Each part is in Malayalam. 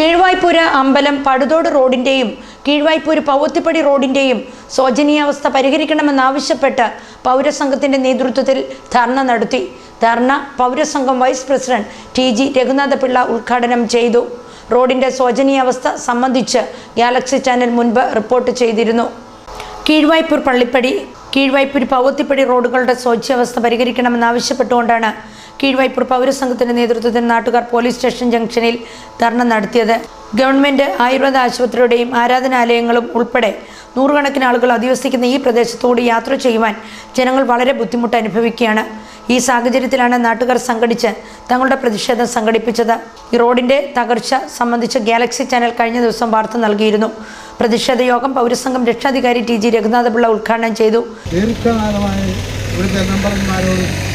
കീഴ്വായ്പുര അമ്പലം പടുതോട് റോഡിന്റെയും കീഴ്വായ്പൂര് പൗവത്തിപ്പടി റോഡിന്റെയും ശോചനീയാവസ്ഥ പരിഹരിക്കണമെന്നാവശ്യപ്പെട്ട് പൗരസംഘത്തിന്റെ നേതൃത്വത്തിൽ ധർണ നടത്തി. ധർണ പൗരസംഘം vice president T G Raghunathapillai ഉദ്ഘാടനം ചെയ്തു. റോഡിന്റെ ശോചനീയാവസ്ഥ സംബന്ധിച്ച് ഗാലക്സി ചാനൽ മുൻപ് റിപ്പോർട്ട് ചെയ്തിരുന്നു. കീഴ്വായ്പൂർ പള്ളിപ്പടി കീഴ്വായ്പൂർ പൗവത്തിപ്പടി റോഡുകളുടെ ശോച്യാവസ്ഥ പരിഹരിക്കണമെന്നാവശ്യപ്പെട്ടുകൊണ്ടാണ് കീഴ്വായ്പൂർ പൗരസംഘത്തിന്റെ നേതൃത്വത്തിൽ നാട്ടുകാർ പോലീസ് സ്റ്റേഷൻ ജംഗ്ഷനിൽ ധർണ നടത്തിയത്. ഗവൺമെന്റ് ആയുർവേദ ആശുപത്രിയുടെയും ആരാധനാലയങ്ങളും ഉൾപ്പെടെ നൂറുകണക്കിന് ആളുകൾ അധിവസിക്കുന്ന ഈ പ്രദേശത്തോട് യാത്ര ചെയ്യുവാൻ ജനങ്ങൾ വളരെ ബുദ്ധിമുട്ട് അനുഭവിക്കുകയാണ്. ഈ സാഹചര്യത്തിലാണ് നാട്ടുകാർ സംഘടിച്ച് തങ്ങളുടെ പ്രതിഷേധം സംഘടിപ്പിച്ചത്. ഈ റോഡിന്റെ തകർച്ച സംബന്ധിച്ച് ഗാലക്സി ചാനൽ കഴിഞ്ഞ ദിവസം വാർത്ത നൽകിയിരുന്നു. പ്രതിഷേധ യോഗം പൗരസംഘം രക്ഷാധികാരി ടി ജി രഘുനാഥപിള്ള ഉദ്ഘാടനം ചെയ്തു.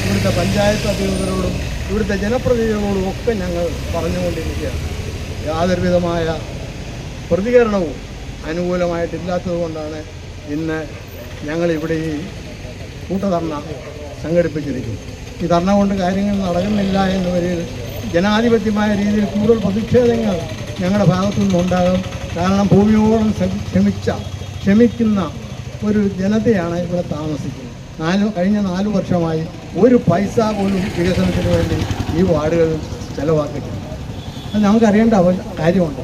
ഇവിടുത്തെ പഞ്ചായത്ത് അധികൃതരോടും ഇവിടുത്തെ ജനപ്രതിനിധികളോടും ഒക്കെ ഞങ്ങൾ പറഞ്ഞുകൊണ്ടിരിക്കുകയാണ്. യാതൊരു വിധമായ പ്രതികരണവും അനുകൂലമായിട്ടില്ലാത്തതുകൊണ്ടാണ് ഇന്ന് ഞങ്ങളിവിടെ ഈ കൂട്ടധർണ സംഘടിപ്പിച്ചിരിക്കുന്നത്. ഈ ധർണ കൊണ്ട് കാര്യങ്ങൾ നടക്കുന്നില്ല എന്ന വരിയിൽ ജനാധിപത്യമായ രീതിയിൽ കൂടുതൽ പ്രതിഷേധങ്ങൾ ഞങ്ങളുടെ ഭാഗത്തു നിന്നുണ്ടാകും. കാരണം ഭൂമിയോളം ക്ഷമിച്ച ക്ഷമിക്കുന്ന ഒരു ജനതയാണ് ഇവിടെ താമസിക്കുന്നത്. നാല് കഴിഞ്ഞ നാല് വർഷമായി ഒരു പൈസ പോലും വികസനത്തിന് വേണ്ടി ഈ വാർഡുകൾ ചിലവാക്കിയിട്ടില്ല. അത് നമുക്കറിയേണ്ട അവ കാര്യമുണ്ട്.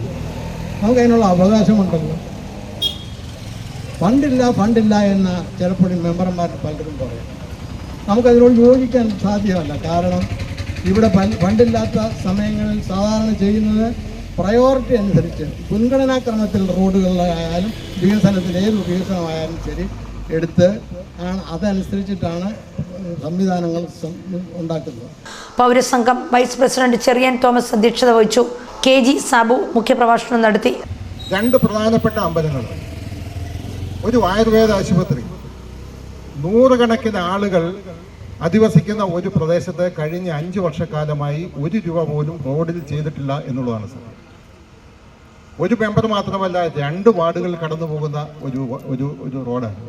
നമുക്കതിനുള്ള അവകാശമുണ്ടല്ലോ. ഫണ്ടില്ല ഫണ്ടില്ല എന്ന് ചിലപ്പോഴും മെമ്പർമാർ പലരും പറയും. നമുക്കതിനോട് യോജിക്കാൻ സാധ്യമല്ല. കാരണം ഇവിടെ ഫണ്ടില്ലാത്ത സമയങ്ങളിൽ സാധാരണ ചെയ്യുന്നത് പ്രയോറിറ്റി അനുസരിച്ച് മുൻഗണനാക്രമത്തിൽ റോഡുകളിലായാലും വികസനത്തിൽ ഏത് വികസനമായാലും ശരി എടുത്ത് അതനുസരിച്ചിട്ടാണ് സംവിധാനങ്ങൾ ഉണ്ടാക്കുന്നത്. പൗരസംഘം വൈസ് പ്രസിഡന്റ് ചെറിയൻ തോമസ് അധ്യക്ഷത വഹിച്ചു. കെ ജി സാബു മുഖ്യപ്രഭാഷണം നടത്തി. രണ്ട് പ്രധാനപ്പെട്ട അമ്പലങ്ങൾ. ഒരു ആയുർവേദ ആശുപത്രി. നൂറുകണക്കിന് ആളുകൾ അധിവസിക്കുന്ന ഒരു പ്രദേശത്ത് കഴിഞ്ഞ അഞ്ച് വർഷക്കാലമായി ഒരു രൂപ പോലും റോഡിൽ ചെയ്തിട്ടില്ല എന്നുള്ളതാണ് സർ. ഒരു മെമ്പർ മാത്രമല്ല രണ്ട് വാർഡുകൾ കടന്നു പോകുന്ന ഒരു ഒരു ഒരു റോഡാണ്.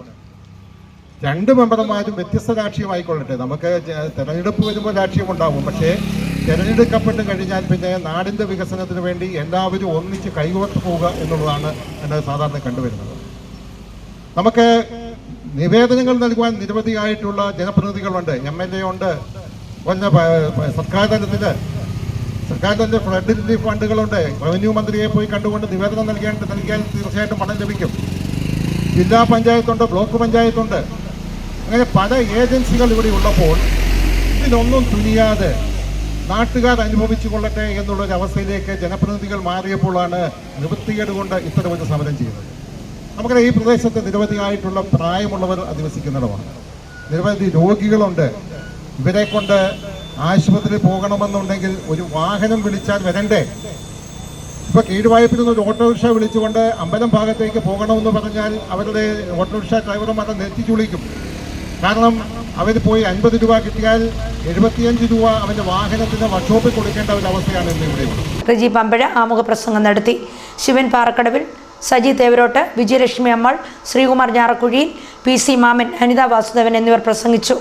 രണ്ട് മെമ്പർമാരും വ്യത്യസ്ത രാഷ്ട്രീയമായിക്കൊള്ളട്ടെ. നമുക്ക് തെരഞ്ഞെടുപ്പ് വരുമ്പോൾ രാഷ്ട്രീയം ഉണ്ടാവും പക്ഷേ തിരഞ്ഞെടുക്കപ്പെട്ട് കഴിഞ്ഞാൽ പിന്നെ നാടിന്റെ വികസനത്തിന് വേണ്ടി എല്ലാവരും ഒന്നിച്ച് കൈകോർത്ത് പോവുക എന്നുള്ളതാണ് എന്നത് സാധാരണ കണ്ടുവരുന്നത്. നമുക്ക് നിവേദനങ്ങൾ നൽകുവാൻ നിരവധിയായിട്ടുള്ള ജനപ്രതിനിധികളുണ്ട്. എം എൽ എ ഉണ്ട്. പിന്നെ സർക്കാർ തലത്തിൽ സർക്കാർ തലത്തിൽ ഫ്ലഡ് റിലീഫ് ഫണ്ടുകളുണ്ട്. റവന്യൂ മന്ത്രിയെ പോയി കണ്ടുകൊണ്ട് നിവേദനം നൽകേണ്ട നൽകിയാൽ തീർച്ചയായിട്ടും പണം ലഭിക്കും. ജില്ലാ പഞ്ചായത്തുണ്ട് ബ്ലോക്ക് പഞ്ചായത്തുണ്ട്. അങ്ങനെ പല ഏജൻസികൾ ഇവിടെ ഉള്ളപ്പോൾ ഇതിനൊന്നും തുനിയാതെ നാട്ടുകാർ അനുഭവിച്ചു കൊള്ളട്ടെ എന്നുള്ളൊരു അവസ്ഥയിലേക്ക് ജനപ്രതിനിധികൾ മാറിയപ്പോഴാണ് നിവൃത്തികേട് കൊണ്ട് ഇത്തരമൊരു സമരം ചെയ്യുന്നത്. നമുക്കറിയാം ഈ പ്രദേശത്ത് നിരവധിയായിട്ടുള്ള പ്രായമുള്ളവർ അധിവസിക്കുന്നിടമാണ്. നിരവധി രോഗികളുണ്ട്. ഇവരെ കൊണ്ട് ആശുപത്രിയിൽ പോകണമെന്നുണ്ടെങ്കിൽ ഒരു വാഹനം വിളിച്ചാൽ വരണ്ടേ? ഇപ്പൊ കീഴ്വായ്പിൽ നിന്ന് ഒരു ഓട്ടോറിക്ഷ വിളിച്ചുകൊണ്ട് അമ്പലം ഭാഗത്തേക്ക് പോകണമെന്ന് പറഞ്ഞാൽ അവരുടെ ഓട്ടോറിക്ഷ ഡ്രൈവർമാരെ നെറ്റി ചുളിക്കും കാരണം അവർ പോയി അൻപത് രൂപ കിട്ടിയാൽ എഴുപത്തിയഞ്ച് രൂപ അവന്റെ വാഹനത്തിന് വർക്ക്ഷോപ്പിൽ കൊടുക്കേണ്ട ഒരു അവസ്ഥയാണ് ഇന്ന് റജി പമ്പഴ ആമുഖ പ്രസംഗം നടത്തി. ശിവൻ പാറക്കടവിൽ സജി തേവരോട്ട് വിജയലക്ഷ്മി അമ്മാൾ ശ്രീകുമാർ ഞാറക്കുഴിയിൽ പി സി മാമൻ അനിത വാസുദേവൻ എന്നിവർ പ്രസംഗിച്ചു.